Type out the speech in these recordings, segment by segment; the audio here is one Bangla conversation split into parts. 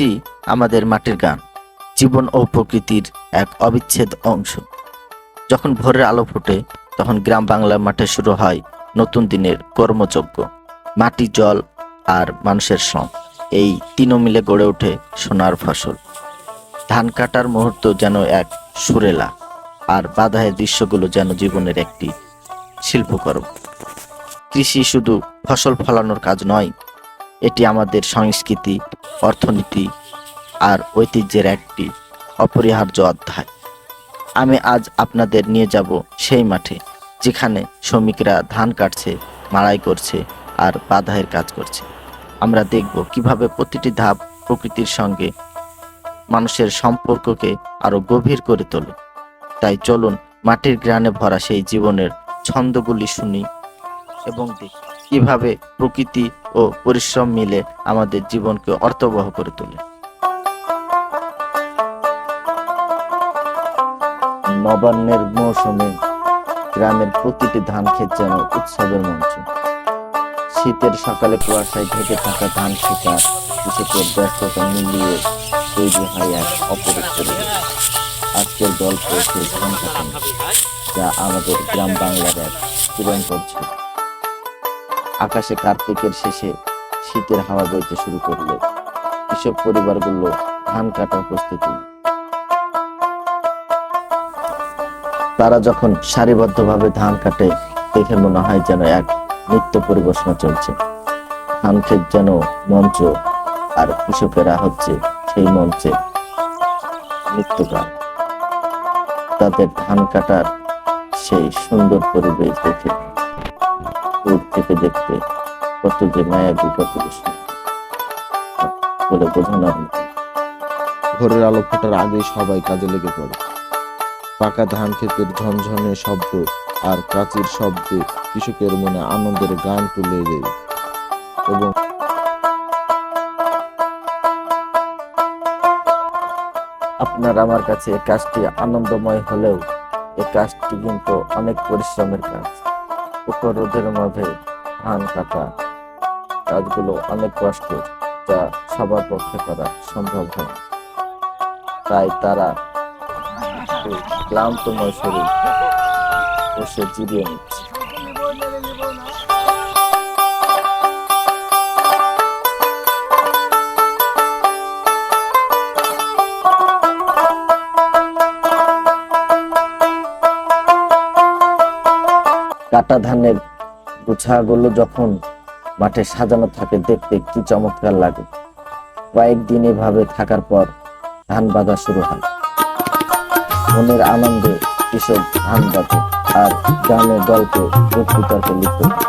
কৃষি আমাদের মাটির গান, জীবন ও প্রকৃতির এক অবিচ্ছেদ অংশ। যখন ভোরের আলো ফোটে, তখন গ্রাম বাংলার মাঠে শুরু হয় নতুন দিনের কর্মযজ্ঞ, মাটি, জল আর মানুষের শ্রম। এই তিনও মিলে গড়ে ওঠে সোনার ফসল। ধান কাটার মুহূর্ত যেন এক সুরেলা, আর বাধায়ের দৃশ্যগুলো যেন জীবনের একটি শিল্পকর্ম। কৃষি শুধু ফসল ফলানোর কাজ নয়, এটি আমাদের সংস্কৃতি, অর্থনীতি আর ঐতিহ্যের একটি অপরিহার্য অধ্যায়। আমি আজ আপনাদের নিয়ে যাব সেই মাঠে, যেখানে শ্রমিকরা ধান কাটছে, মাড়াই করছে আর বাধায়ের কাজ করছে। আমরা দেখব কীভাবে প্রতিটি ধাপ প্রকৃতির সঙ্গে মানুষের সম্পর্ককে আরও গভীর করে তোলে। তাই চলুন মাটির গ্রানে ভরা সেই জীবনের ছন্দগুলি শুনি এবং দেখি কীভাবে প্রকৃতি ও পরিশ্রম মিলে আমাদের জীবনকে অর্থবহ করে তোলে। নবান্নের মৌসুমে গ্রামের প্রতিটি ধান ক্ষেত যেন উৎসবের মঞ্চ। শীতের সকালে কুয়াশায় ঢেকে থাকা ধান শিকার কৃষকের ব্যস্ততা মিলিয়ে তৈরি হয় এক অপরূপ আজকের গল্প ধান কাটানো, যা আমাদের গ্রাম বাংলার এক চিরন্তর ছিল আকাশে কার্তিকের শেষে শীতের হাওয়া বইতে শুরু করলে কৃষক পরিবারগুলো ধান কাটার প্রস্তুতি তারা যখন সারিবদ্ধভাবে ধান কাটে, দেখে মনে হয় যেন এক নৃত্য পরিবেশনা চলছে ধান ক্ষেত যেন মঞ্চ আর কৃষকেরা হচ্ছে সেই মঞ্চে নৃত্যগান তাদের ধান কাটার সেই সুন্দর পরিবেশ দেখে, দূর থেকে দেখতে কত যে মায়াবী কত যে সুন্দর। বলে বোঝানোর মতো। ভোরের আলো ফোটার আগেই সবাই কাজে লেগে পড়ে পাকা ধান ক্ষেতের ঝনঝনে শব্দ আর কাচির শব্দে কৃষকের মনে আনন্দের গান তুলে দেয়। এবং আপনার আমার কাছে এই কাজটি আনন্দময় হলেও এই কাজটি কিন্তু অনেক পরিশ্রমের কাজ। উপর রোদের মধ্যে ধান কাটা কাজগুলো অনেক কষ্ট যা সবার পক্ষে করা সম্ভব হয় তাই তারা এই ক্লান্তময় শরীর বসে জিরিয়ে নিচ্ছে কাটা ধানের গুছাগুলো যখন মাঠে সাজানো থাকে, দেখতে কি চমৎকার লাগে। কয়েকদিন এভাবে থাকার পর ধান বাঁধা শুরু হয়। মনের আনন্দে কৃষক ধান বাঁধে আর গানে গল্পে লিপ্ত হয়।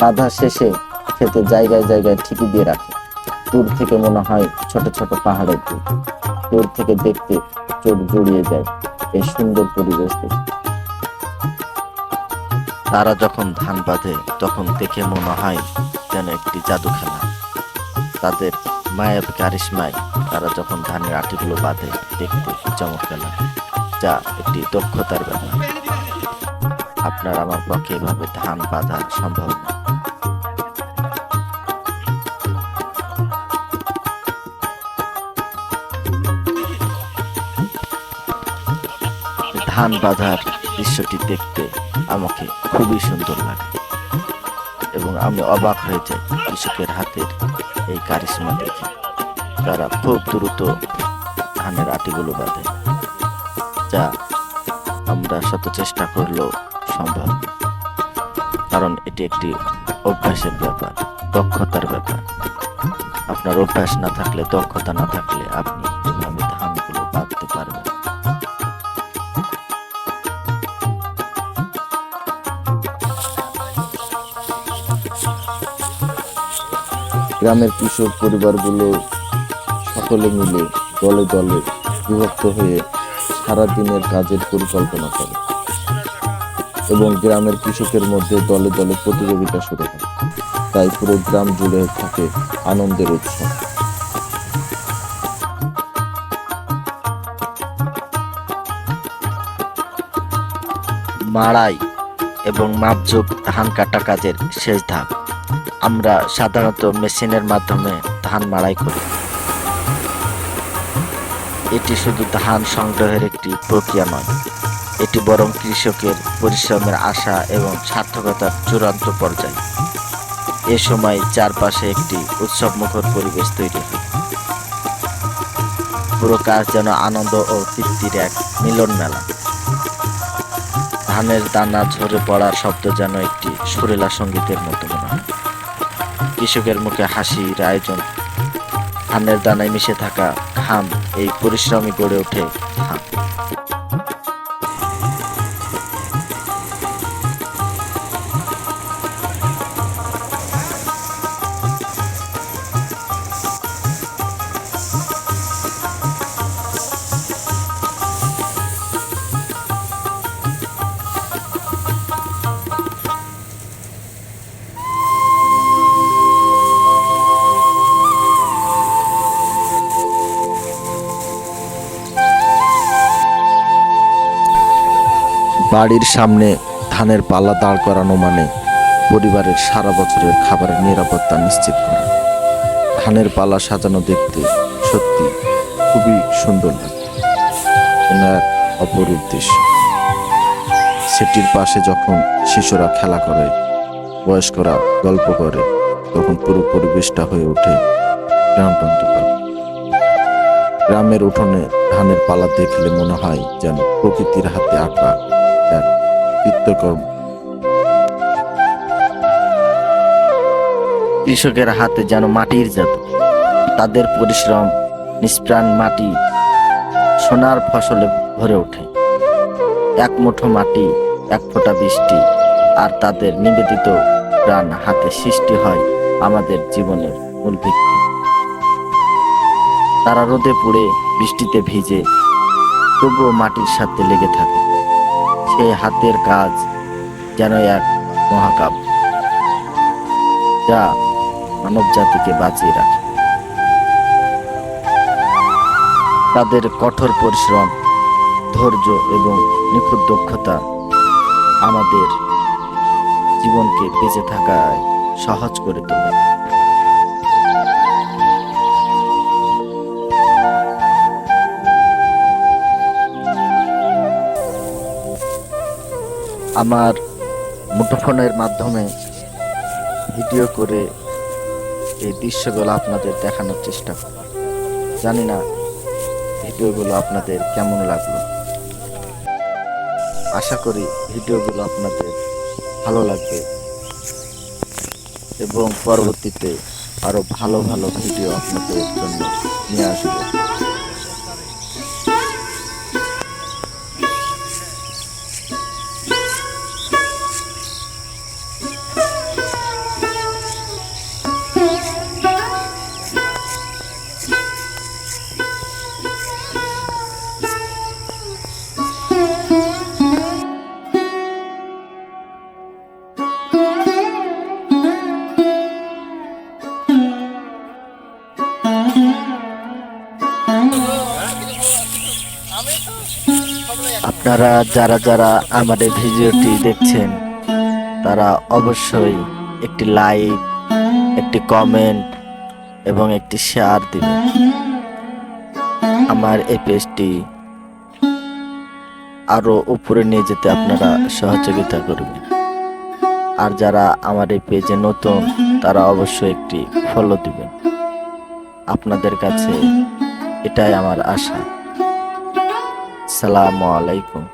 বাধা শেষে খেতে জায়গায় জায়গায় ঠিকই দিয়ে রাখে। দূর থেকে মনে হয় ছোট ছোট পাহাড়ের দিক দূর থেকে দেখতে চোখ জড়িয়ে যায়। সুন্দর পরিবেশ তারা যখন ধান বাঁধে, তখন দেখে মনে হয় যেন একটি জাদু খেলা তাদের মায়ের কারিশমায় তারা যখন ধানের আটিগুলো বাঁধে, দেখতে চমৎকার লাগে, যা একটি দক্ষতার ব্যাপার। আপনার আমার পক্ষে এভাবে ধান বাঁধা সম্ভব না। ধান বাঁধার দৃশ্যটি দেখতে আমাকে খুবই সুন্দর লাগে। এবং আমি অবাক হয়ে যাই কৃষকের হাতের এই কারিশমা দেখে। তারা খুব দ্রুত ধানের আটিগুলো বাঁধে, যা আমরা শত চেষ্টা করলেও সম্ভব কারণ এটি একটি অভ্যাসের ব্যাপার, দক্ষতার ব্যাপার। আপনার অভ্যাস না থাকলে, দক্ষতা না থাকলে আপনি গ্রামের কৃষক পরিবারগুলো সকলে মিলে দলে দলে বিভক্ত হয়ে সারা দিনের কাজের পরিকল্পনা করে এবং গ্রামের কৃষকের মধ্যে দলে দলে প্রতিযোগিতা শুরু হয়। তাই পুরো গ্রাম জুড়ে থাকে আনন্দের উৎসব। মাড়াই এবং মাপঝোপ ধান কাটা কাজের শেষ ধাপ। আমরা সাধারণত মেশিনের মাধ্যমে ধান মাড়াই করি। এটি শুধু ধান সংগ্রহের একটি প্রক্রিয়া নয়, এটি বরং কৃষকের পরিশ্রমের আশা এবং সার্থকতার চূড়ান্ত পর্যায়। এ সময় চারপাশে একটি উৎসবমুখর পরিবেশ তৈরি হয়। পুরো কাজ যেন আনন্দ ও তৃপ্তির এক মিলন মেলা। ধানের দানা ঝরে পড়ার শব্দ যেন একটি সুরেলা সঙ্গীতের মতো। কৃষকের মুখে হাসির আয়োজন। ধানের দানায় মিশে থাকা ঘাম এই পরিশ্রমী গড়ে ওঠে ধান। বাড়ির সামনে ধানের পালা দাঁড় করানো মানে পরিবারের সারা বছরের খাবারের নিরাপত্তা নিশ্চিত করা। ধানের পালা সাজানো দেখতে সত্যি খুবই সুন্দর লাগে। এনার অপরূপ দৃশ্য সেটির পাশে যখন শিশুরা খেলা করে, বয়স্করা গল্প করে, তখন পুরো পরিবেশটা হয়ে ওঠে গ্রামতন্ত্রকাল গ্রামের উঠোনে ধানের পালা দেখলে মনে হয় যেন প্রকৃতির হাতে আঁকা এক কৃষকের হাতে যেন মাটির জাদু, তাদের পরিশ্রম, নিষ্প্রাণ মাটি সোনার ফসলে ভরে ওঠে। এক মুঠো মাটি, এক ফোঁটা বৃষ্টি, আর তাদের নিবেদিত প্রাণ হাতে সৃষ্টি হয় আমাদের জীবনের মূল ভিত্তি। তারা রোদে পুড়ে বৃষ্টিতে ভিজে, তবুও মাটির সাথে লেগে থাকে। সেই হাতের কাজ যেন এক মহাকাব্য যা মানব জাতিকে বাঁচিয়ে রাখে। তাদের কঠোর পরিশ্রম, ধৈর্য এবং নিখুঁত দক্ষতা আমাদের জীবনকে বেঁচে থাকায় সহজ করে তোলে। আমার মুঠোফোনের মাধ্যমে ভিডিও করে এই দৃশ্যগুলো আপনাদের দেখানোর চেষ্টা করি জানি না ভিডিওগুলো আপনাদের কেমন লাগল। আশা করি ভিডিওগুলো আপনাদের ভালো লাগবে এবং পরবর্তীতে আরও ভালো ভালো ভিডিও আপনাদের জন্য নিয়ে আসব। আপনারা যারা যারা আমার এই ভিডিওটি দেখছেন, তারা অবশ্যই একটি লাইক, একটি কমেন্ট এবং একটি শেয়ার দিবেন। আমার এই পেজটি আরও উপরে নিয়ে যেতে আপনারা সহযোগিতা করবেন। আর যারা আমার এই পেজে নতুন, তারা অবশ্যই একটি ফলো দিবেন। আপনাদের কাছে এটাই আমার আশা। সালামু আলাইকুম।